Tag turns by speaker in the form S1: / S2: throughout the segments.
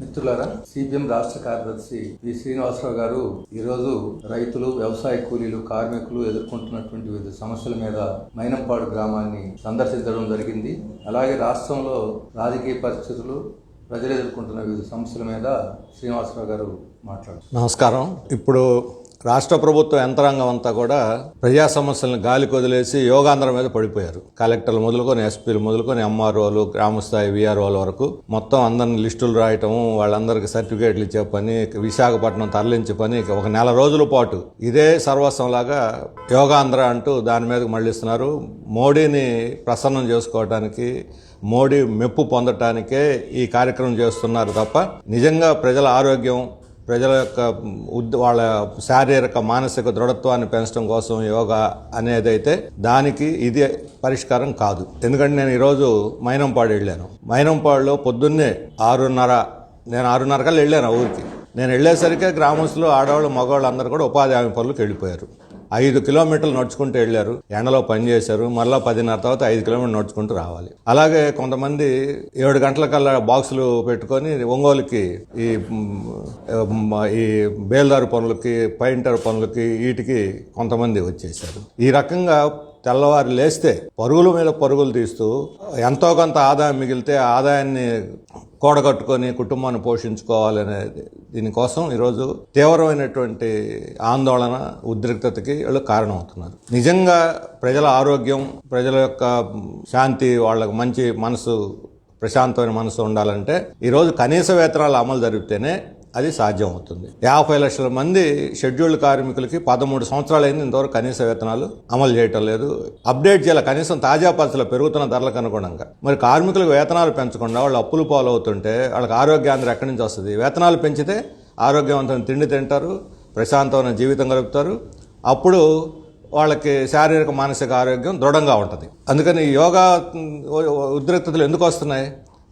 S1: మిత్రులారా సిపిఎం రాష్ట్ర కార్యదర్శి వి. శ్రీనివాసరావు గారు ఈరోజు రైతులు వ్యవసాయ కూలీలు కార్మికులు ఎదుర్కొంటున్నటువంటి వివిధ సమస్యల మీద మైనంపాడు గ్రామాన్ని సందర్శించడం జరిగింది. అలాగే రాష్ట్రంలో రాజకీయ పరిస్థితులు ప్రజలు ఎదుర్కొంటున్న వివిధ సమస్యల మీద శ్రీనివాసరావు గారు మాట్లాడారు.
S2: నమస్కారం. ఇప్పుడు రాష్ట్ర ప్రభుత్వ యంత్రాంగం అంతా కూడా ప్రజా సమస్యలను గాలికి వదిలేసి యోగాంధ్రం మీద పడిపోయారు. కలెక్టర్లు మొదలుకొని ఎస్పీలు మొదలుకొని ఎంఆర్ఓలు గ్రామస్థాయి విఆర్ఓల వరకు మొత్తం అందరిని లిస్టులు రాయటం వాళ్ళందరికీ సర్టిఫికేట్లు ఇచ్చే పని విశాఖపట్నం తరలించే పని ఒక నెల రోజుల పాటు ఇదే సర్వస్వంలాగా యోగాంధ్ర అంటూ దాని మీదకి మళ్ళిస్తున్నారు. మోడీని ప్రసన్నం చేసుకోవడానికి మోడీ మెప్పు పొందటానికే ఈ కార్యక్రమం చేస్తున్నారు తప్ప నిజంగా ప్రజల ఆరోగ్యం ప్రజల యొక్క ఉద్- వాళ్ళ శారీరక మానసిక దృఢత్వాన్ని పెంచడం కోసం యోగా అనేదైతే దానికి ఇది పరిష్కారం కాదు. ఎందుకంటే నేను ఈరోజు మైనంపాడు వెళ్ళాను. మైనంపాడులో పొద్దున్నే ఆరున్నర నేను ఆరున్నర కల్లా వెళ్ళాను ఊరికి. నేను వెళ్ళేసరికి గ్రామస్తులు ఆడవాళ్ళు మగవాళ్ళు అందరూ కూడా ఉపాధి హామీ పనులకు వెళ్ళిపోయారు. ఐదు కిలోమీటర్లు నడుచుకుంటూ వెళ్ళారు. ఎండలో పని చేశారు. మళ్ళీ పదిన్నర తర్వాత ఐదు కిలోమీటర్లు నడుచుకుంటూ రావాలి. అలాగే కొంతమంది ఏడు గంటలకల్లా బాక్సులు పెట్టుకొని ఒంగోలుకి ఈ ఈ బేల్దారు పనులకి పైంటర్ పనులకి వీటికి కొంతమంది వచ్చేసారు ఈ రకంగా తెల్లవారు లేస్తే పరుగుల మీద పరుగులు తీస్తూ ఎంతో కొంత ఆదాయం మిగిలితే ఆదాయాన్ని కూడగట్టుకొని కుటుంబాన్ని పోషించుకోవాలనే దీనికోసం ఈరోజు తీవ్రమైనటువంటి ఆందోళన ఉద్రిక్తతకి వీళ్ళు కారణమవుతున్నారు. నిజంగా ప్రజల ఆరోగ్యం ప్రజల యొక్క శాంతి వాళ్ళకి మంచి మనసు ప్రశాంతమైన మనసు ఉండాలంటే ఈరోజు కనీస వేతనాలు అమలు జరిగితేనే అది సాధ్యం అవుతుంది యాభై లక్షల మంది షెడ్యూల్డ్ కార్మికులకి పదమూడు సంవత్సరాలైంది ఇంతవరకు కనీస వేతనాలు అమలు చేయటం లేదు. అప్డేట్ చేయాలి. కనీసం తాజా పరిస్థితులు పెరుగుతున్న ధరలకు అనుగుణంగా. మరి కార్మికులకు వేతనాలు పెంచకుండా వాళ్ళు అప్పులు పాలవుతుంటే వాళ్ళకి ఆరోగ్యాంధ్ర ఎక్కడి నుంచి వస్తుంది? వేతనాలు పెంచితే ఆరోగ్యవంతమైన తిండి తింటారు ప్రశాంతమైన జీవితం గడుపుతారు. అప్పుడు వాళ్ళకి శారీరక మానసిక ఆరోగ్యం దృఢంగా ఉంటుంది. అందుకని యోగా ఉద్రిక్తతలు ఎందుకు వస్తున్నాయి?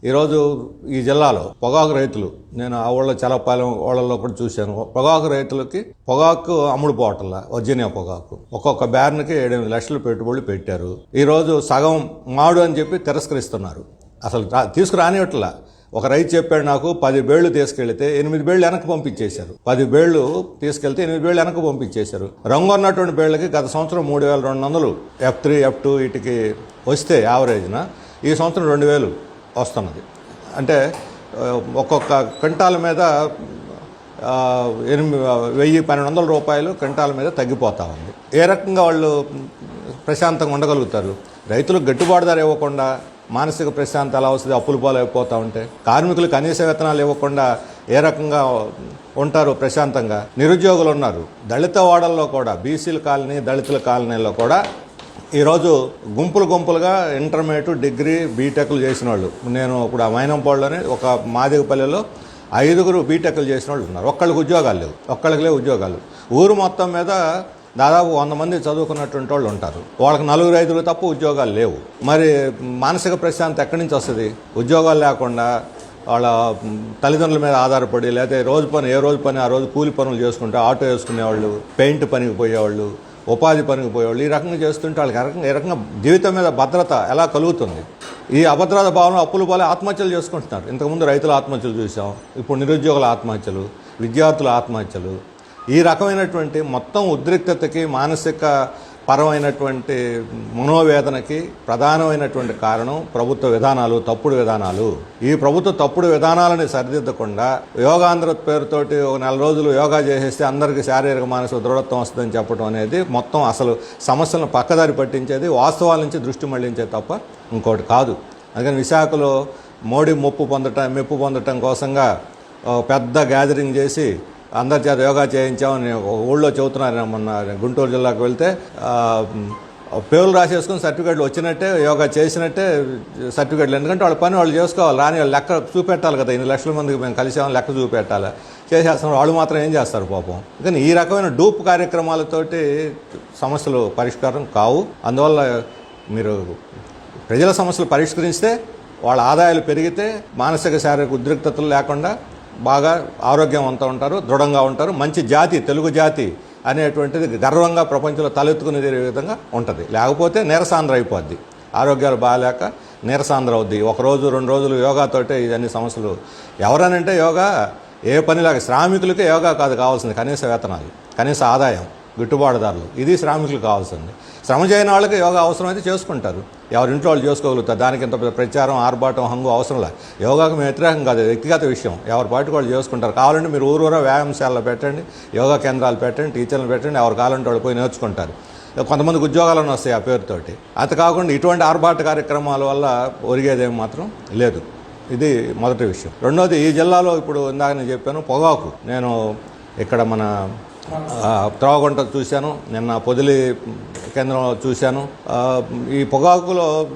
S2: ఈరోజు ఈ జిల్లాలో పొగాకు రైతులు నేను ఆ ఊళ్ళో చలపాలెం ఊళ్ళలో కూడా చూశాను. పొగాకు రైతులకి పొగాకు అమ్ముడు పోవటంలా వర్జీనియా పొగాకు. ఒక్కొక్క బ్యార్న్కి ఏడెనిమిది లక్షలు పెట్టుబడులు పెట్టారు. ఈరోజు సగం మాడు అని చెప్పి తిరస్కరిస్తున్నారు. అసలు రా- తీసుకురానివట్లా ఒక రైతు చెప్పాడు నాకు పది బేళ్ళు తీసుకెళ్తే ఎనిమిది బేళ్ళు వెనక్కి పంపించేశారు. పది బేళ్ళు తీసుకెళ్తే ఎనిమిది బేళ్ళు వెనక్కి పంపించేశారు. రంగు ఉన్నటువంటి బేళ్ళకి గత సంవత్సరం మూడు వేల రెండు వందలు ఎఫ్ త్రీ ఎఫ్ టూ వీటికి వస్తే యావరేజ్న ఈ సంవత్సరం రెండు వేలు. వస్తున్నది. అంటే ఒక్కొక్క క్వింటాల మీద ఎనిమిది వెయ్యి పన్నెండు వందల రూపాయలు క్వింటాల మీద తగ్గిపోతూ ఉంది. ఏ రకంగా వాళ్ళు ప్రశాంతంగా ఉండగలుగుతారు? రైతులకు గిట్టుబాటు ధర ఇవ్వకుండా మానసిక ప్రశాంతత ఎలా వస్తుంది? అప్పులు పాలు అయిపోతూ ఉంటే కార్మికులు కనీస వేతనాలు ఇవ్వకుండా ఏ రకంగా ఉంటారు ప్రశాంతంగా? నిరుద్యోగులు ఉన్నారు. దళిత వాడల్లో కూడా బీసీల కాలనీ దళితుల కాలనీలో కూడా ఈరోజు గుంపులు గుంపులుగా ఇంటర్మీడియట్ డిగ్రీ బీటెక్లు చేసిన వాళ్ళు నేను ఇప్పుడు ఆ మైనంపాడులోనే ఒక మాదిగపల్లెలో ఐదుగురు బీటెక్లు చేసిన వాళ్ళు ఉన్నారు. ఒక్కళ్ళకి ఉద్యోగాలు లేవు. ఒక్కళ్ళకిలే ఉద్యోగాలు. ఊరు మొత్తం మీద దాదాపు వంద మంది చదువుకున్నటువంటి వాళ్ళు ఉంటారు. వాళ్ళకి నలుగురు ఐదుగురు తప్ప ఉద్యోగాలు లేవు. మరి మానసిక ప్రశాంతి ఎక్కడి నుంచి వస్తుంది? ఉద్యోగాలు లేకుండా వాళ్ళ తల్లిదండ్రుల మీద ఆధారపడి లేకపోతే రోజు పని ఏ రోజు పని ఆ రోజు కూలి పనులు చేసుకుంటే ఆటో వేసుకునేవాళ్ళు పెయింట్ పనికి పోయేవాళ్ళు ఉపాధి పనికి పోయేవాళ్ళు. ఈ రకంగా చేస్తుంటే వాళ్ళకి రకంగా ఈ రకంగా జీవితం మీద భద్రత ఎలా కలుగుతుంది? ఈ అభద్రత భావన అప్పులు పోలే ఆత్మహత్యలు చేసుకుంటున్నారు. ఇంతకుముందు రైతుల ఆత్మహత్యలు చూసాం. ఇప్పుడు నిరుద్యోగుల ఆత్మహత్యలు విద్యార్థుల ఆత్మహత్యలు. ఈ రకమైనటువంటి మొత్తం ఉద్రిక్తతకి మానసిక పరమైనటువంటి మనోవేదనకి ప్రధానమైనటువంటి కారణం ప్రభుత్వ విధానాలు తప్పుడు విధానాలు. ఈ ప్రభుత్వ తప్పుడు విధానాలని సరిదిద్దకుండా యోగాంధ్ర పేరుతోటి ఒక నెల రోజులు యోగా చేసేస్తే అందరికీ శారీరక మానసిక దృఢత్వం వస్తుందని చెప్పడం అనేది మొత్తం అసలు సమస్యలను పక్కదారి పట్టించేది వాస్తవాల నుంచి దృష్టి మళ్ళించే తప్ప ఇంకోటి కాదు. అందుకని విశాఖలో మోడీ మొప్పు పొందటం మెప్పు పొందటం కోసంగా పెద్ద గ్యాదరింగ్ చేసి అందరి చేత యోగా చేయించామని ఊళ్ళో చెబుతున్నారు మొన్న గుంటూరు జిల్లాకు వెళ్తే పేర్లు రాసేసుకుని సర్టిఫికేట్లు వచ్చినట్టే యోగా చేసినట్టే సర్టిఫికేట్లు. ఎందుకంటే వాళ్ళ పని వాళ్ళు చేసుకోవాలి. రాని వాళ్ళు లెక్క చూపెట్టాలి కదా. ఇన్ని లక్షల మందికి మేము కలిసామని లెక్క చూపెట్టాలి. చేసేస్తున్నారు వాళ్ళు మాత్రం ఏం చేస్తారు పాపం. కానీ ఈ రకమైన డూప్ కార్యక్రమాలతోటి సమస్యలు పరిష్కారం కావు. అందువల్ల మీరు ప్రజల సమస్యలు పరిష్కరిస్తే వాళ్ళ ఆదాయాలు పెరిగితే మానసిక శారీరక ఉద్రిక్తతలు లేకుండా బాగా ఆరోగ్యవంతం ఉంటారు దృఢంగా ఉంటారు మంచి జాతి తెలుగు జాతి అనేటువంటిది గర్వంగా ప్రపంచంలో తలెత్తుకునే విధంగా ఉంటుంది. లేకపోతే నిరసాంధ్ర అయిపోద్ది. ఆరోగ్యాలు బాగాలేక నీరసాంధ్ర అవుద్ది. ఒకరోజు రెండు రోజులు యోగాతోటే ఇవన్నీ సమస్యలు. ఎవరనంటే యోగా ఏ పనిలాగా శ్రామికులకే యోగా కాదు కావాల్సింది కనీస వేతనాలు కనీస ఆదాయం. గిట్టుబాటుదారులు. ఇది శ్రామికులు కావాల్సింది. శ్రమ చేయని వాళ్ళకి యోగా అవసరమైతే చేసుకుంటారు. ఎవరి ఇంట్లో వాళ్ళు చేసుకోగలుగుతారు. దానికి ఇంత ప్రచారం ఆర్భాటం హంగు అవసరం లేదు యోగాకు మేము వ్యతిరేకం కాదు. వ్యక్తిగత విషయం. ఎవరి పాటు వాళ్ళు చేసుకుంటారు. కావాలంటే మీరు ఊరూరా వ్యాయామశాలలో పెట్టండి యోగా కేంద్రాలు పెట్టండి టీచర్లు పెట్టండి ఎవరు కావాలంటే వాళ్ళు పోయి నేర్చుకుంటారు. కొంతమందికి ఉద్యోగాలను వస్తాయి ఆ పేరుతోటి. అంత కాకుండా ఇటువంటి ఆర్భాట కార్యక్రమాల వల్ల ఒరిగేదేమి మాత్రం లేదు. ఇది మొదటి విషయం. రెండోది ఈ జిల్లాలో ఇప్పుడు ఇందాక నేను చెప్పాను పొగాకు. నేను ఇక్కడ మన త్రోవగుంట చూశాను నిన్న పొదిలి కేంద్రంలో చూశాను. ఈ పొగాకులో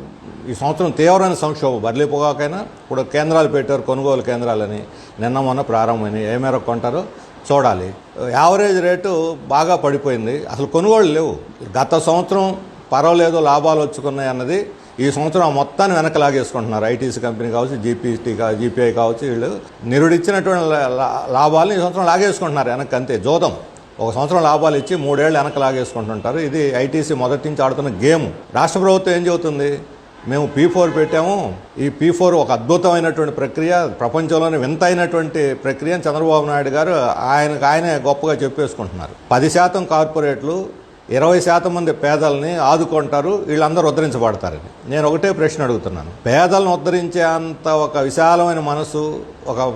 S2: ఈ సంవత్సరం తీవ్రమైన సంక్షోభం. బర్లీ పొగాకైనా ఇప్పుడు కేంద్రాలు పెట్టారు కొనుగోలు కేంద్రాలని. నిన్న మొన్న ప్రారంభమైనవి ఏ మేరకు కొంటారో చూడాలి. యావరేజ్ రేటు బాగా పడిపోయింది. అసలు కొనుగోళ్ళు లేవు. గత సంవత్సరం పర్వాలేదు లాభాలు వచ్చుకున్నాయి అన్నది ఈ సంవత్సరం ఆ మొత్తాన్ని వెనక లాగేసుకుంటున్నారు. ఐటీసీ కంపెనీ కావచ్చు జీపీటీ కా జీపీఐ కావచ్చు వీళ్ళు నిరుడిచ్చినటువంటి లా- లాభాలను ఈ సంవత్సరం లాగేసుకుంటున్నారు. వెనక్కి అంతే. జోదం ఒక సంవత్సరం లాభాలు ఇచ్చి మూడేళ్ళు వెనక లాగేసుకుంటుంటారు. ఇది ఐటీసీ మొదటి నుంచి ఆడుతున్న గేమ్. రాష్ట్ర ప్రభుత్వం ఏం చెబుతుంది? మేము పీ ఫోర్ పెట్టాము. ఈ పీ ఫోర్ ఒక అద్భుతమైనటువంటి ప్రక్రియ. ప్రపంచంలోనే వింతైనటువంటి ప్రక్రియ అని చంద్రబాబు నాయుడు గారు ఆయనకు ఆయనే గొప్పగా చెప్పేసుకుంటున్నారు. పది శాతం కార్పొరేట్లు ఇరవై శాతం మంది పేదల్ని ఆదుకుంటారు. వీళ్ళందరూ ఉద్ధరించబడతారని నేను ఒకటే ప్రశ్న అడుగుతున్నాను. పేదలను ఉద్ధరించే అంత ఒక విశాలమైన మనసు ఒక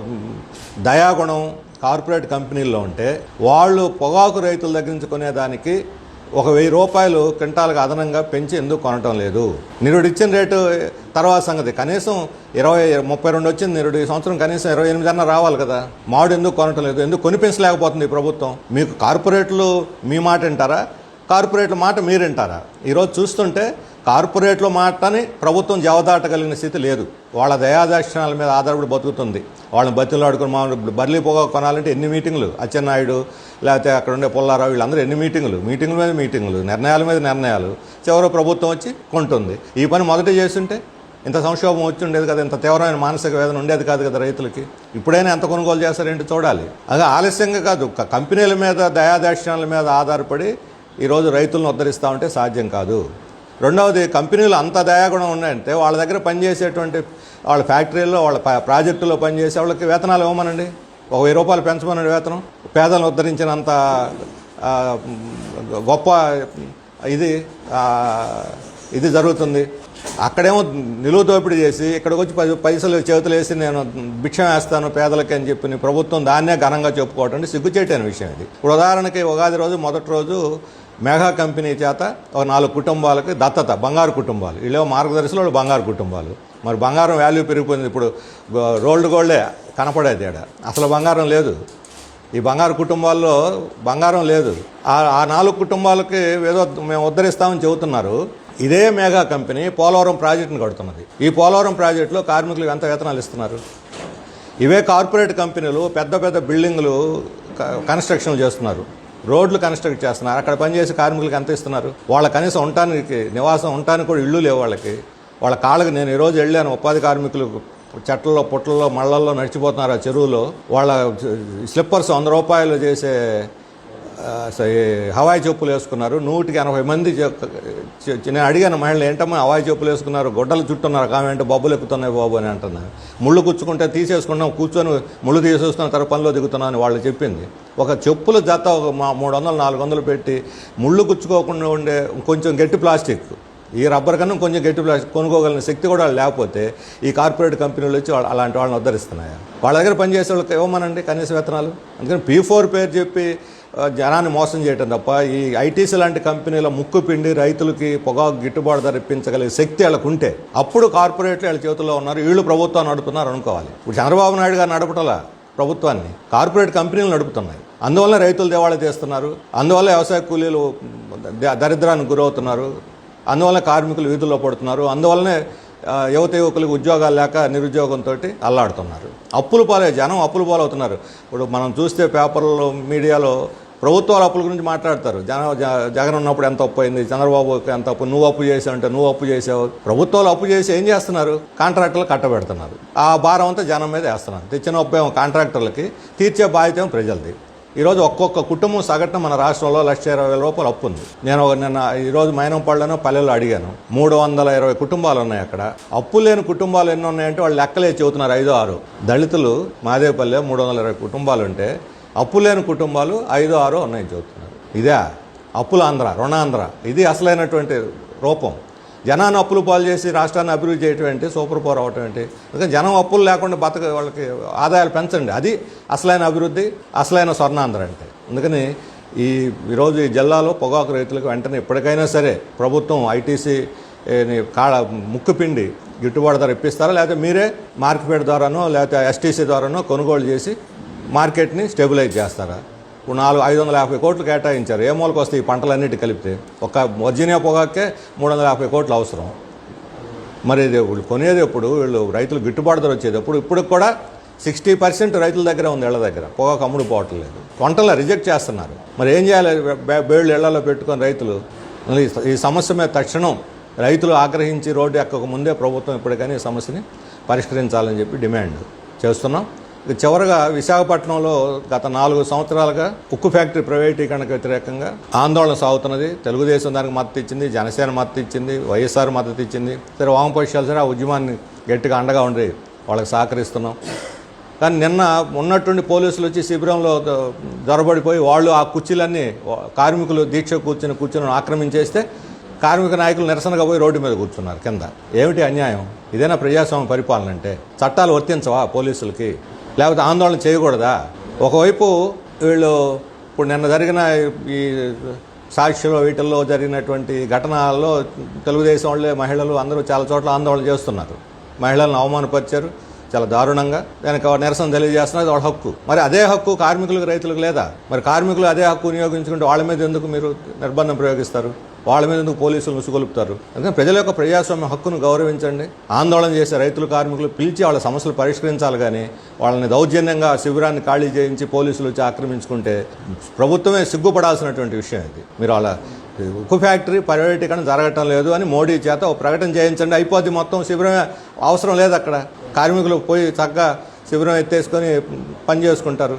S2: దయాగుణం కార్పొరేట్ కంపెనీల్లో ఉంటే వాళ్ళు పొగాకు రైతుల దగ్గర నుంచి కొనేదానికి ఒక వెయ్యి రూపాయలు క్వింటాల్కి అదనంగా పెంచి ఎందుకు కొనటం లేదు? నిరుడు ఇచ్చిన రేటు తర్వాత సంగతి. కనీసం ఇరవై ముప్పై రెండు వచ్చింది నిరుడు ఈ సంవత్సరం కనీసం ఇరవై ఎనిమిది అన్న రావాలి కదా. మామిడి ఎందుకు కొనటం లేదు? ఎందుకు కొనిపించలేకపోతుంది ఈ ప్రభుత్వం? మీకు కార్పొరేట్లు మీ మాట వింటారా? కార్పొరేట్ల మాట మీరు వింటారా? ఈరోజు చూస్తుంటే కార్పొరేట్లో మాటని ప్రభుత్వం జవదాటగలిగిన స్థితి లేదు. వాళ్ళ దయాదర్శనాల మీద ఆధారపడి బతుకుతుంది. వాళ్ళని బతిలో ఆడుకుని మామూలు బర్లీ పొగ కొనాలంటే ఎన్ని మీటింగ్లు? అచ్చెన్నాయుడు లేకపోతే అక్కడ ఉండే పుల్లారావు వీళ్ళందరూ ఎన్ని మీటింగ్లు? మీటింగుల మీద మీటింగులు నిర్ణయాల మీద నిర్ణయాలు. చివరి ప్రభుత్వం వచ్చి కొంటుంది. ఈ పని మొదట చేస్తుంటే ఇంత సంక్షోభం వచ్చి ఉండేది కదా ఇంత తీవ్రమైన మానసిక వేదన ఉండేది కాదు కదా రైతులకి. ఇప్పుడైనా ఎంత కొనుగోలు చేస్తారేంటి చూడాలి. అదే ఆలస్యంగా కాదు కంపెనీల మీద దయాదాక్షిణ్యాల మీద ఆధారపడి ఈరోజు రైతులను ఉద్ధరిస్తూ ఉంటే సాధ్యం కాదు. రెండవది కంపెనీలు అంత దయాగుణం ఉన్నాయంటే వాళ్ళ దగ్గర పనిచేసేటువంటి వాళ్ళ ఫ్యాక్టరీలో వాళ్ళ ప్రాజెక్టులో పనిచేసే వాళ్ళకి వేతనాలు ఇవ్వమనండి. ఒక వెయ్యి రూపాయలు పెంచమనండి వేతనం. పేదలను ఉద్ధరించినంత గొప్ప ఇది ఇది జరుగుతుంది. అక్కడేమో నిలువ దోపిడీ చేసి ఇక్కడికి వచ్చి పది పైసలు చేతులు వేసి నేను భిక్షం వేస్తాను పేదలకి అని చెప్పి ప్రభుత్వం దాన్నే ఘనంగా చెప్పుకోవటం సిగ్గుచేటైన విషయం ఇది. ఇప్పుడు ఉదాహరణకి ఉగాది రోజు మొదటి రోజు మెగా కంపెనీ చేత ఒక నాలుగు కుటుంబాలకి దత్తత బంగారు కుటుంబాలు. వీళ్ళేమో మార్గదర్శులు వాళ్ళు బంగారు కుటుంబాలు. మరి బంగారం వాల్యూ పెరిగిపోయింది. ఇప్పుడు రోల్డ్ గోల్డే కనపడేది ఆడ అసలు బంగారం లేదు. ఈ బంగారు కుటుంబాల్లో బంగారం లేదు. ఆ ఆ నాలుగు కుటుంబాలకి ఏదో మేము ఉద్ధరిస్తామని చెబుతున్నారు. ఇదే మెగా కంపెనీ పోలవరం ప్రాజెక్టును కడుతున్నది. ఈ పోలవరం ప్రాజెక్టులో కార్మికులకు ఎంత వేతనాలు ఇస్తున్నారు? ఇవే కార్పొరేట్ కంపెనీలు పెద్ద పెద్ద బిల్డింగ్లు క- చేస్తున్నారు. రోడ్లు కన్స్ట్రక్ట్ చేస్తున్నారు. అక్కడ పనిచేసే కార్మికులకు ఎంత ఇస్తున్నారు? వాళ్ళ కనీసం ఉండటానికి నివాసం ఉండటానికి కూడా ఇళ్ళు లేవు వాళ్ళకి. వాళ్ళ కాళ్ళకి నేను ఈరోజు వెళ్ళాను. ఉపాధి కార్మికులు చెట్లలో పుట్లలో మళ్ళల్లో నడిచిపోతున్నారు ఆ చెరువులో. వాళ్ళ స్లిప్పర్స్ వంద రూపాయలు చేసే హవాయి చెప్పులు వేసుకున్నారు. నూటికి ఎనభై మంది నేను అడిగాను మహిళలు ఏంటమ్మా హవాయి చెప్పులు వేసుకున్నారు? గొడ్డలు చుట్టున్నారు కావేంటి బొబ్బులు ఎక్కుతున్నాయి బాబు అని అంటున్నాను ముళ్ళు గుచ్చుకుంటే తీసేసుకున్నాం కూర్చొని ముళ్ళు తీసేసుకున్న తర్వాత పనిలో దిగుతున్నాను అని వాళ్ళు చెప్పింది. ఒక చెప్పుల జత ఒక మూడు వందలు నాలుగు వందలు పెట్టి ముళ్ళు గుచ్చుకోకుండా ఉండే కొంచెం గట్టి ప్లాస్టిక్. ఈ రబ్బర్ కన్నా కొంచెం గట్టి ప్లాస్టిక్ కొనుక్కోగలిగిన శక్తి కూడా లేకపోతే ఈ కార్పొరేట్ కంపెనీలు వచ్చి వాళ్ళు అలాంటి వాళ్ళని ఉద్ధరిస్తున్నాయి? వాళ్ళ దగ్గర పనిచేసే వాళ్ళకి ఇవ్వమనండి కనీస వేతనాలు? అందుకని పీ ఫోర్ పేరు చెప్పి జనాన్ని మోసం చేయటం తప్ప ఈ ఐటీసీ లాంటి కంపెనీల ముక్కు పిండి రైతులకి పొగాకు గిట్టుబాటు ధర ఇప్పించగలిగే శక్తి వాళ్ళకు ఉంటే అప్పుడు కార్పొరేట్లు వాళ్ళ చేతుల్లో ఉన్నారు వీళ్ళు ప్రభుత్వాన్ని నడుపుతున్నారు అనుకోవాలి. ఇప్పుడు చంద్రబాబు నాయుడు గారు నడపటలా ప్రభుత్వాన్ని కార్పొరేట్ కంపెనీలు నడుపుతున్నాయి. అందువల్ల రైతులు దేవాళ తీస్తున్నారు అందువల్ల వ్యవసాయ కూలీలు దరిద్రానికి గురవుతున్నారు అందువల్ల కార్మికులు వీధుల్లో పడుతున్నారు అందువల్లనే యువత యువకులకు ఉద్యోగాలు లేక నిరుద్యోగంతో అల్లాడుతున్నారు. అప్పులు పాలే జనం అప్పులు పాలవుతున్నారు. ఇప్పుడు మనం చూస్తే పేపర్లో మీడియాలో ప్రభుత్వాల అప్పుల గురించి మాట్లాడతారు. జన జగన్ ఉన్నప్పుడు ఎంత అప్పు అయింది చంద్రబాబు ఎంత అప్పు నువ్వు అప్పు చేసావు అంటే నువ్వు అప్పు చేసావు. ప్రభుత్వాలు అప్పు చేసి ఏం చేస్తున్నారు? కాంట్రాక్టర్లు కట్టబెడుతున్నారు. ఆ భారం అంతా జనం మీద వేస్తున్నారు. తెచ్చిన అప్పు ఏమో కాంట్రాక్టర్లకి తీర్చే బాధ్యత ఏమో ప్రజలది. ఈరోజు ఒక్కొక్క కుటుంబం సగటున మన రాష్ట్రంలో లక్ష ఇరవై వేల రూపాయలు అప్పు ఉంది. నేను ఒక నిన్న ఈరోజు మైనంపాళ్ళను పల్లెల్లో అడిగాను. మూడు వందల ఇరవై కుటుంబాలు ఉన్నాయి అక్కడ. అప్పు లేని కుటుంబాలు ఎన్ని ఉన్నాయంటే వాళ్ళు లెక్కలే చెబుతున్నారు ఐదో ఆరు. దళితులు మాదేపల్లె మూడు వందల ఇరవై కుటుంబాలు ఉంటే అప్పు లేని కుటుంబాలు ఐదో ఆరో ఉన్నాయని చెబుతున్నారు. ఇదే అప్పుల ఆంధ్ర రుణాంధ్ర ఇది అసలైనటువంటి రూపం. జనాన్ని అప్పులు పాలు చేసి రాష్ట్రాన్ని అభివృద్ధి చేయటం ఏంటి? సూపర్ పవర్ అవటం ఏంటి? అందుకని జనం అప్పులు లేకుండా బతక వాళ్ళకి ఆదాయాలు పెంచండి. అది అసలైన అభివృద్ధి అసలైన స్వర్ణాంధ్ర అంటే. అందుకని ఈ ఈరోజు ఈ జిల్లాలో పొగాకు రైతులకు వెంటనే ఎప్పటికైనా సరే ప్రభుత్వం ఐటీసీ కాడ ముక్కుపిండి ముక్కు పిండి గిట్టుబాటు ధర ఇప్పిస్తారా? లేకపోతే మీరే మార్కెట్ ద్వారానో లేకపోతే ఎస్టీసీ ద్వారానో కొనుగోలు చేసి మార్కెట్ని స్టెబిలైజ్ చేస్తారా? నాలుగు ఐదు వందల యాభై కోట్లు కేటాయించారు. ఏ మూలకు వస్తే ఈ పంటలన్నిటి కలిపితే? ఒక వర్జీనియా పొగాకే మూడు వందల యాభై కోట్లు అవసరం. మరి ఇది వీళ్ళు కొనేది ఎప్పుడు? వీళ్ళు రైతులు గిట్టుబాటు ధర వచ్చేది ఎప్పుడు? ఇప్పుడు కూడా సిక్స్టీ పర్సెంట్ రైతుల దగ్గర ఉంది ఇళ్ళ దగ్గర. పొగాకు అమ్ముడు పోవటం లేదు. వంటల్లో రిజెక్ట్ చేస్తున్నారు. మరి ఏం చేయాలి? బేళ్ళు ఇళ్ళలో పెట్టుకొని రైతులు? ఈ- ఈ సమస్య మీద తక్షణం రైతులు ఆగ్రహించి రోడ్డు ఎక్కక ముందే ప్రభుత్వం ఇప్పటికైనా ఈ సమస్యని పరిష్కరించాలని చెప్పి డిమాండ్ చేస్తున్నాం. ఇక చివరగా విశాఖపట్నంలో గత నాలుగు సంవత్సరాలుగా ఉక్కు ఫ్యాక్టరీ ప్రైవేటీకరణకు వ్యతిరేకంగా ఆందోళన సాగుతున్నది. తెలుగుదేశం దానికి మద్దతు ఇచ్చింది జనసేన మద్దతు ఇచ్చింది వైఎస్ఆర్ మద్దతు ఇచ్చింది. సరే వామపక్షాలు సరే ఆ ఉద్యమాన్ని గట్టిగా అండగా ఉండి వాళ్ళకి సహకరిస్తున్నాం. కానీ నిన్న ఉన్నటువంటి పోలీసులు వచ్చి శిబిరంలో దొరబడిపోయి వాళ్ళు ఆ కుర్చీలన్నీ కార్మికులు దీక్ష కూర్చుని కూర్చుని ఆక్రమించేస్తే కార్మిక నాయకులు నిరసనగా పోయి రోడ్డు మీద కూర్చున్నారు కింద. ఏమిటి అన్యాయం? ఇదేనా ప్రజాస్వామ్య పరిపాలన అంటే? చట్టాలు వర్తించవా పోలీసులకి? లేకపోతే ఆందోళన చేయకూడదా? ఒకవైపు వీళ్ళు ఇప్పుడు నిన్న జరిగిన ఈ సాక్షిలో వీటిల్లో జరిగినటువంటి ఘటనల్లో తెలుగుదేశం వాళ్ళే మహిళలు అందరూ చాలా చోట్ల ఆందోళన చేస్తున్నారు. మహిళలను అవమానపరిచారు. చాలా దారుణంగా. దానికి నిరసన తెలియజేస్తున్నది వాళ్ళ హక్కు. మరి అదే హక్కు కార్మికులకు రైతులకు లేదా? మరి కార్మికులు అదే హక్కు వినియోగించుకుంటే వాళ్ళ మీద ఎందుకు మీరు నిర్బంధం ప్రయోగిస్తారు? వాళ్ళ మీద ఎందుకు పోలీసులు ముసుగొలుపుతారు? అందుకని ప్రజల యొక్క ప్రజాస్వామ్య హక్కును గౌరవించండి. ఆందోళన చేసే రైతులు కార్మికులు పిలిచి వాళ్ళ సమస్యలు పరిష్కరించాలి కానీ వాళ్ళని దౌర్జన్యంగా శిబిరాన్ని ఖాళీ చేయించి పోలీసులు వచ్చి ఆక్రమించుకుంటే ప్రభుత్వమే సిగ్గుపడాల్సినటువంటి విషయం ఇది. మీరు అలా ఉక్కు ఫ్యాక్టరీ పర్యటన జరగటం లేదు అని మోడీ చేత ఒక ప్రకటన చేయించండి. అయిపోద్ది మొత్తం శిబిరమే. అవసరం లేదు అక్కడ. కార్మికులు పోయి చక్కగా శిబిరం ఎత్తేసుకొని పని చేసుకుంటారు.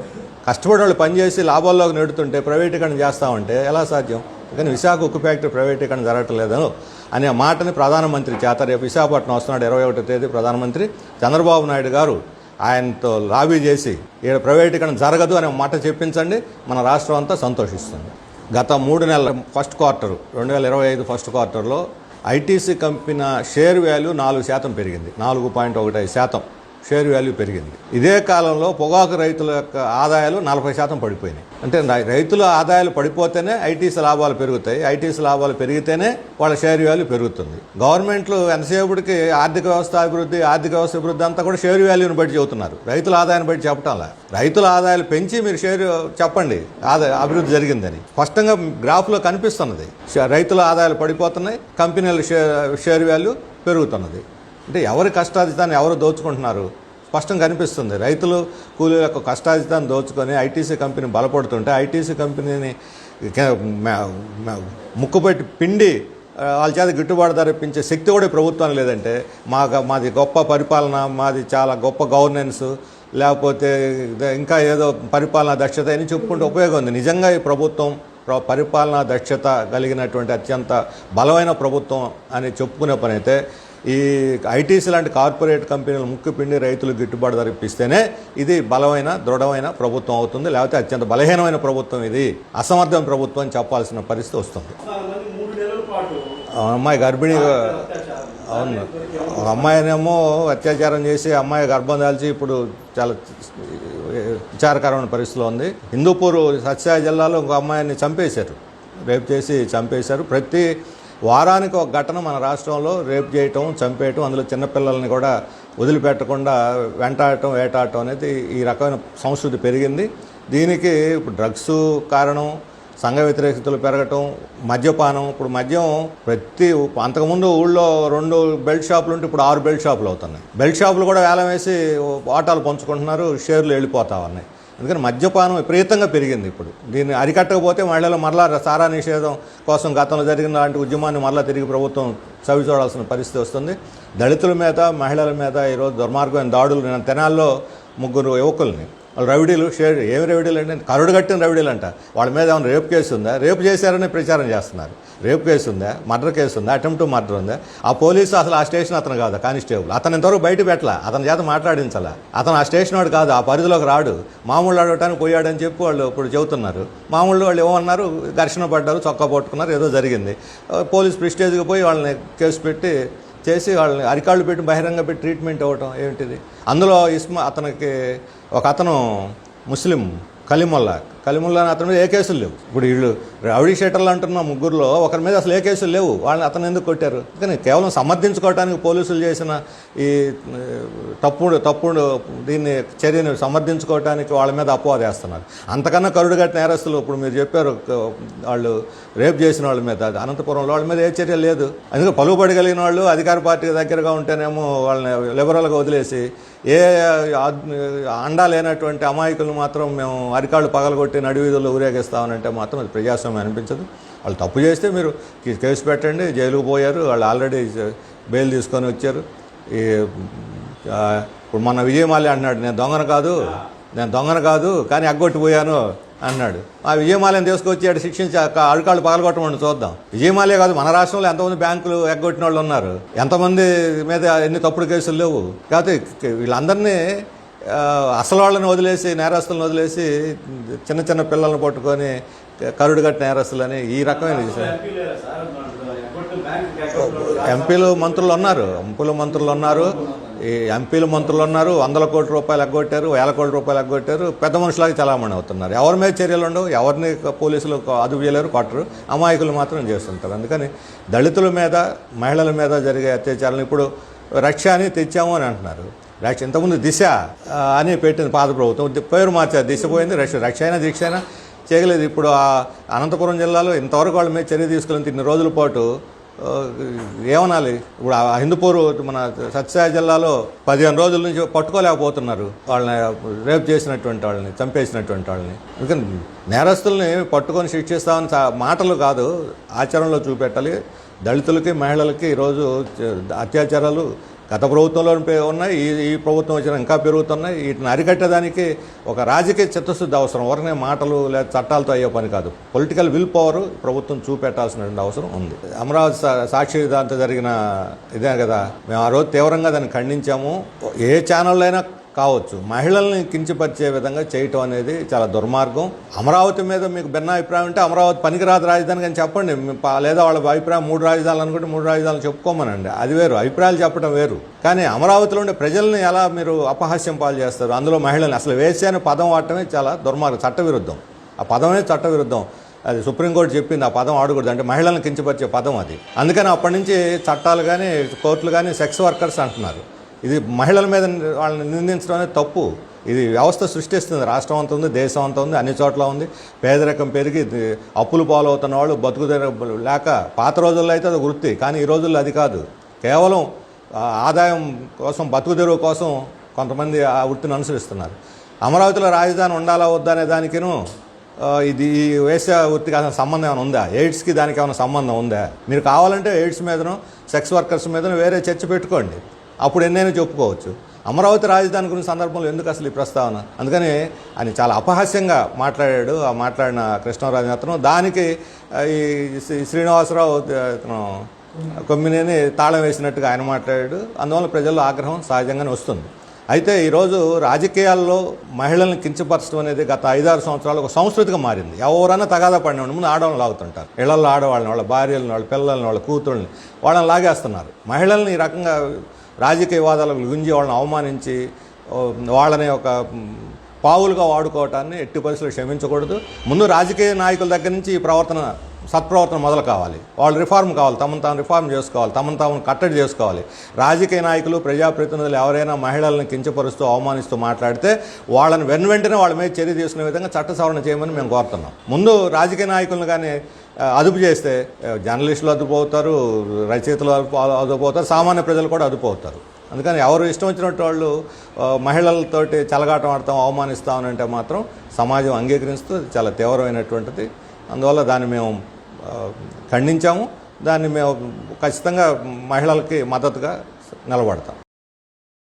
S2: కష్టపడి వాళ్ళు పనిచేసి లాభాల్లోకి నెడుతుంటే ప్రైవేటీకరణ చేస్తామంటే ఎలా సాధ్యం? కానీ విశాఖ ఉక్కు ఫ్యాక్టరీ ప్రైవేటీకరణ జరగట్లేదు అనే మాటని ప్రధానమంత్రి చేత రేపు విశాఖపట్నం వస్తున్నాడు ఇరవై ఒకటో తేదీ ప్రధానమంత్రి చంద్రబాబు నాయుడు గారు ఆయనతో లాబీ చేసి ఈడ ప్రైవేటీకరణ జరగదు అనే మాట చెప్పించండి. మన రాష్ట్రం అంతా సంతోషిస్తుంది. గత మూడు నెలల ఫస్ట్ క్వార్టర్ రెండు వేల ఇరవై ఐదు ఫస్ట్ క్వార్టర్లో ఐటీసీ కంపెనీ షేర్ వాల్యూ నాలుగు శాతం పెరిగింది. నాలుగు పాయింట్ ఒకటి ఐదు శాతం. షేర్ వాల్యూ పెరిగింది. ఇదే కాలంలో పొగాకు రైతుల యొక్క ఆదాయాలు నలభై శాతం పడిపోయినాయి. అంటే రైతుల ఆదాయాలు పడిపోతేనే ఐటీసీ లాభాలు పెరుగుతాయి. ఐటీసీ లాభాలు పెరిగితేనే వాళ్ళ షేర్ వాల్యూ పెరుగుతుంది. గవర్నమెంట్లు ఎంతసేపటికి ఆర్థిక వ్యవస్థ అభివృద్ధి ఆర్థిక వ్యవస్థ అభివృద్ధి అంతా కూడా షేర్ వాల్యూని బట్టి చెబుతున్నారు. రైతుల ఆదాయాన్ని బట్టి చెప్పటంలా రైతుల ఆదాయాలు పెంచి మీరు షేర్ చెప్పండి. ఆదాయ అభివృద్ధి జరిగిందని. స్పష్టంగా గ్రాఫ్లో కనిపిస్తున్నది. రైతుల ఆదాయాలు పడిపోతున్నాయి. కంపెనీల షేర్ షేర్ వాల్యూ పెరుగుతున్నది. అంటే ఎవరి కష్టాధితాన్ని ఎవరు దోచుకుంటున్నారు? స్పష్టం కనిపిస్తుంది. రైతులు కూలీల యొక్క కష్టాధితాన్ని దోచుకొని ఐటీసీ కంపెనీ బలపడుతుంటే ఐటీసీ కంపెనీని ముక్కుపెట్టి పిండి వాళ్ళ చేత గిట్టుబాటు ధర ఇప్పించే శక్తి కూడా ప్రభుత్వం ప్రభుత్వానికి లేదంటే మా మాది గొప్ప పరిపాలన మాది చాలా గొప్ప గవర్నెన్స్ లేకపోతే ఇంకా ఏదో పరిపాలన దక్షత అని చెప్పుకుంటే ఉపయోగం ఉంది. నిజంగా ఈ ప్రభుత్వం పరిపాలనా దక్షత కలిగినటువంటి అత్యంత బలమైన ప్రభుత్వం అని చెప్పుకునే పని అయితే ఈ ఐటీసీ లాంటి కార్పొరేట్ కంపెనీలు ముక్కు పిండి రైతులు గిట్టుబాటు ధర ఇప్పిస్తేనే ఇది బలమైన దృఢమైన ప్రభుత్వం అవుతుంది. లేకపోతే అత్యంత బలహీనమైన ప్రభుత్వం ఇది. అసమర్థమైన ప్రభుత్వం అని చెప్పాల్సిన పరిస్థితి వస్తుంది. అమ్మాయి గర్భిణీ అవును. ఒక అమ్మాయినేమో అత్యాచారం చేసి అమ్మాయి గర్భం దాల్చి ఇప్పుడు చాలా విచారకరమైన పరిస్థితిలో ఉంది. హిందూపూర్ సత్యసాయి జిల్లాలో ఒక అమ్మాయిని చంపేశారు. రేపు చేసి చంపేశారు. ప్రతి వారానికి ఒక ఘటన మన రాష్ట్రంలో రేప్ చేయటం చంపేయటం అందులో చిన్నపిల్లల్ని కూడా వదిలిపెట్టకుండా వెంటాడటం వేటాడటం అనేది ఈ రకమైన సంస్కృతి పెరిగింది. దీనికి ఇప్పుడు డ్రగ్స్ కారణం సంఘ వ్యతిరేకతలు పెరగటం మద్యపానం. ఇప్పుడు మద్యం ప్రతి అంతకుముందు ఊళ్ళో రెండు బెల్ట్ షాపులు ఉంటే ఇప్పుడు ఆరు బెల్ట్ షాపులు అవుతున్నాయి. బెల్ట్ షాపులు కూడా వేలం వేసి వాటాలు పంచుకుంటున్నారు షేర్లు వెళ్ళిపోతా ఉన్నాయి. అందుకని మద్యపానం విపరీతంగా పెరిగింది ఇప్పుడు. దీన్ని అరికట్టకపోతే మహిళలు మరలా సారా నిషేధం కోసం గతంలో జరిగిన లాంటి ఉద్యమాన్ని మరలా తిరిగి ప్రభుత్వం చవి చూడాల్సిన పరిస్థితి వస్తుంది. దళితుల మీద మహిళల మీద ఈరోజు దుర్మార్గమైన దాడులు. నేను తెనాల్లో ముగ్గురు యువకుల్ని వాళ్ళు రవిడీలు షేర్ ఏమి రవిడీలు అంటే కరుడు కట్టిన రవిడీలు అంట. వాళ్ళ మీద ఏమైనా రేపు కేసు ఉందా? రేపు చేశారని ప్రచారం చేస్తున్నారు. రేపు కేసు ఉందా? మర్డర్ కేసు ఉందా? అటెంప్ట్ మర్డర్ ఉందా? ఆ పోలీసు అసలు ఆ స్టేషన్ అతను కాదు కానిస్టేబుల్. అతను ఇంతవరకు బయట పెట్టలా. అతని చేత మాట్లాడించాలా. అతను ఆ స్టేషన్ వాడు కాదు ఆ పరిధిలోకి రాడు. మామూలు అడగటానికి పోయాడని చెప్పి వాళ్ళు ఇప్పుడు చెబుతున్నారు. మామూలు వాళ్ళు ఏమన్నారు? ఘర్షణ పడ్డారు చొక్కా పట్టుకున్నారు ఏదో జరిగింది. పోలీస్ ప్రిస్టేజ్కి పోయి వాళ్ళని కేసు పెట్టి చేసి వాళ్ళని అరికాళ్ళు పెట్టి బహిరంగ పెట్టి ట్రీట్మెంట్ ఇవ్వటం ఏంటిది అందులో ఇస్మా అతనికి ఒక అతను ముస్లిం కలిముల్లా కలిముల్లా అతని మీద ఏ కేసులు లేవు. ఇప్పుడు వీళ్ళు రౌడీ షీటర్లు అంటున్న ముగ్గురులో ఒకరి మీద అసలు ఏ కేసులు లేవు. వాళ్ళని అతను ఎందుకు కొట్టారు? కానీ కేవలం సమర్థించుకోవడానికి పోలీసులు చేసిన ఈ తప్పుడు తప్పుడు దీన్ని చర్యను సమర్థించుకోవడానికి వాళ్ళ మీద అపవాదేస్తున్నారు అంతకన్నా కరుడు కట్టిన నేరస్తులు ఇప్పుడు మీరు చెప్పారు వాళ్ళు రేప్ చేసిన వాళ్ళ మీద అనంతపురంలో వాళ్ళ మీద ఏ చర్య లేదు. అందుకే పలుకుబడగలిగిన వాళ్ళు అధికార పార్టీకి దగ్గరగా ఉంటేనేమో వాళ్ళని లిబరల్గా వదిలేసి ఏ ఆద్- అండా లేనటువంటి అమాయకులు మాత్రం మేము అరికాళ్ళు పగలగొట్టి నడివీధుల్లో ఊరేగిస్తామనంటే మాత్రం అది ప్రజాస్వామ్యం అనిపించదు. వాళ్ళు తప్పు చేస్తే మీరు కేసు పెట్టండి జైలుకు పోయారు వాళ్ళు ఆల్రెడీ బెయిల్ తీసుకొని వచ్చారు. ఈ ఇప్పుడు మన విజయమాలి అంటున్నాడు నేను దొంగను కాదు నేను దొంగను కాదు కానీ అగ్గొట్టిపోయాను. అన్నాడు. ఆ విజయమాల్యం తీసుకొచ్చి ఆడు శిక్షించి అడుకాళ్ళు పగలగొట్టమని చూద్దాం. విజయమాల్య కాదు మన రాష్ట్రంలో ఎంతమంది బ్యాంకులు ఎగ్గొట్టిన వాళ్ళు ఉన్నారు. ఎంతమంది మీద ఎన్ని తప్పుడు కేసులు లేవు. కాకపోతే వీళ్ళందరినీ అసలు వాళ్ళని వదిలేసి నేరస్తులను వదిలేసి చిన్న చిన్న పిల్లల్ని పట్టుకొని కరుడు కట్టిన నేరస్తులని ఈ రకమైన ఎంపీలు మంత్రులు ఉన్నారు ఎంపీలు మంత్రులు ఉన్నారు. ఎంపీలు మంత్రులు ఉన్నారు వందల కోట్ల రూపాయలు ఎగ్గొట్టారు వేల కోట్ల రూపాయలు ఎగ్గొట్టారు పెద్ద మనుషులాగా చలామణి అవుతున్నారు. ఎవరి మీద చర్యలు ఉండవు ఎవరిని పోలీసులు అదుపు చేయలేరు కొట్టరు. అమాయకులు మాత్రం చేస్తుంటారు. అందుకని దళితుల మీద మహిళల మీద జరిగే అత్యాచారాలు ఇప్పుడు రక్ష అని తెచ్చాము అని అంటున్నారు. రక్ష ఇంతకుముందు దిశ అని పెట్టింది పాత ప్రభుత్వం. పేరు మార్చారు దిశ పోయింది రక్ష రక్ష అయినా దీక్ష అయినా చేయలేదు. ఇప్పుడు ఆ అనంతపురం జిల్లాలో ఇంతవరకు వాళ్ళ మీద చర్య తీసుకెళ్ళిన ఇన్ని రోజుల పాటు ఏమనాలి? ఇప్పుడు ఆ హిందూపూర్ మన సత్యసాయి జిల్లాలో పదిహేను రోజుల నుంచి పట్టుకోలేకపోతున్నారు వాళ్ళని రేప్ చేసినటువంటి వాళ్ళని చంపేసినటువంటి వాళ్ళని. ఎందుకని నేరస్తుల్ని పట్టుకొని శిక్షిస్తామని మాటలు కాదు ఆచరణలో చూపెట్టాలి. దళితులకి మహిళలకి ఈరోజు అత్యాచారాలు గత ప్రభుత్వంలో ఉన్నాయి ఈ ఈ ప్రభుత్వం వచ్చిన ఇంకా పెరుగుతున్నాయి. వీటిని అరికట్టడానికి ఒక రాజకీయ చిత్తశుద్ధి అవసరం. ఎవరినే మాటలు లేదా చట్టాలతో అయ్యే పని కాదు. పొలిటికల్ విల్ పవర్ ప్రభుత్వం చూపెట్టాల్సిన అవసరం ఉంది. అమరావతి సాక్షి దాంతో జరిగిన ఇదే కదా. మేము ఆ రోజు తీవ్రంగా దాన్ని ఖండించాము. ఏ ఛానల్లో అయినా కావచ్చు. మహిళల్ని కించపరిచే విధంగా చేయటం అనేది చాలా దుర్మార్గం. అమరావతి మీద మీకు భిన్న అభిప్రాయం ఉంటే అమరావతి పనికిరాదు రాజధాని కానీ చెప్పండి. లేదా వాళ్ళ అభిప్రాయం మూడు రాజధానులు అనుకుంటే మూడు రాజధానులు చెప్పుకోమనండి. అది వేరు. అభిప్రాయాలు చెప్పడం వేరు. కానీ అమరావతిలో ఉండే ప్రజల్ని ఎలా మీరు అపహాస్యం పాలు చేస్తారు? అందులో మహిళల్ని అసలు వేసే అనే పదం వాడటమే చాలా దుర్మార్గం చట్టవిరుద్ధం. ఆ పదమే చట్టవిరుద్ధం. అది సుప్రీంకోర్టు చెప్పింది ఆ పదం ఆడకూడదు అంటే మహిళలను కించపరిచే పదం అది. అందుకని అప్పటి నుంచి చట్టాలు కానీ కోర్టులు కానీ సెక్స్ వర్కర్స్ అంటున్నారు. ఇది మహిళల మీద వాళ్ళని నిందించడం అనేది తప్పు. ఇది వ్యవస్థ సృష్టిస్తుంది. రాష్ట్రం అంతా ఉంది దేశం అంతా ఉంది అన్ని చోట్ల ఉంది. పేదరికం పెరిగి ఇది అప్పులు పాలవుతున్న వాళ్ళు బతుకుదెర లేక పాత రోజుల్లో అయితే అది వృత్తి కానీ ఈ రోజుల్లో అది కాదు. కేవలం ఆదాయం కోసం బతుకుదెరువు కోసం కొంతమంది ఆ వృత్తిని అనుసరిస్తున్నారు. అమరావతిలో రాజధాని ఉండాలా వద్దా అనే దానికిను ఇది ఈ వేశ్య వృత్తికి అసలు సంబంధం ఏమైనా ఉందా? ఎయిడ్స్కి దానికి ఏమైనా సంబంధం ఉందా? మీరు కావాలంటే ఎయిడ్స్ మీదను సెక్స్ వర్కర్స్ మీదను వేరే చర్చ పెట్టుకోండి. అప్పుడు ఎన్నైనా చెప్పుకోవచ్చు. అమరావతి రాజధాని గురించి సందర్భంలో ఎందుకు అసలు ఈ ప్రస్తావన? అందుకని ఆయన చాలా అపహాస్యంగా మాట్లాడాడు. ఆ మాట్లాడిన కృష్ణరాజు అతను దానికి ఈ శ్రీనివాసరావు అతను కొమ్మినేని తాళం వేసినట్టుగా ఆయన మాట్లాడాడు. అందువల్ల ప్రజల్లో ఆగ్రహం సహజంగానే వస్తుంది. అయితే ఈరోజు రాజకీయాల్లో మహిళల్ని కించపరచడం అనేది గత ఐదారు సంవత్సరాలు ఒక సంస్కృతిగా మారింది. ఎవరన్నా తగాదా పడిన ముందు ఆడవాళ్ళని లాగుతుంటారు. ఇళ్ళలో ఆడవాళ్ళని వాళ్ళ భార్యలను వాళ్ళ పిల్లల్ని వాళ్ళ కూతుళ్ళని వాళ్ళని లాగేస్తున్నారు. మహిళల్ని ఈ రకంగా రాజకీయ వాదాలకు గుంజి వాళ్ళని అవమానించి వాళ్ళని ఒక పావులుగా వాడుకోవటాన్ని ఎట్టి పరిస్థితులు క్షమించకూడదు. ముందు రాజకీయ నాయకుల దగ్గర నుంచి ఈ ప్రవర్తన సత్ప్రవర్తన మొదలు కావాలి. వాళ్ళు రిఫార్మ్ కావాలి. తమను తాము రిఫార్మ్ చేసుకోవాలి. తమను తాము కట్టడి చేసుకోవాలి. రాజకీయ నాయకులు ప్రజాప్రతినిధులు ఎవరైనా మహిళలను కించపరుస్తూ అవమానిస్తూ మాట్లాడితే వాళ్ళని వెన్ వెంటనే వాళ్ళ మీద చర్య తీసుకునే విధంగా చట్ట సవరణ చేయమని మేము కోరుతున్నాం. ముందు రాజకీయ నాయకులను కానీ అదుపు చేస్తే జర్నలిస్టులు అదుపు అవుతారు రచయితలు అదుపు అవుతారు సామాన్య ప్రజలు కూడా అదుపు అవుతారు అందుకని ఎవరు ఇష్టం వచ్చినట్టు వాళ్ళు మహిళలతోటి చలగాటం ఆడతాం అవమానిస్తాం అంటే మాత్రం సమాజం అంగీకరిస్తూ చాలా తీవ్రమైనటువంటిది. అందువల్ల దాన్ని మేము ఖండించాము. దాన్ని మేము ఖచ్చితంగా మహిళలకి మద్దతుగా నిలబడతాం.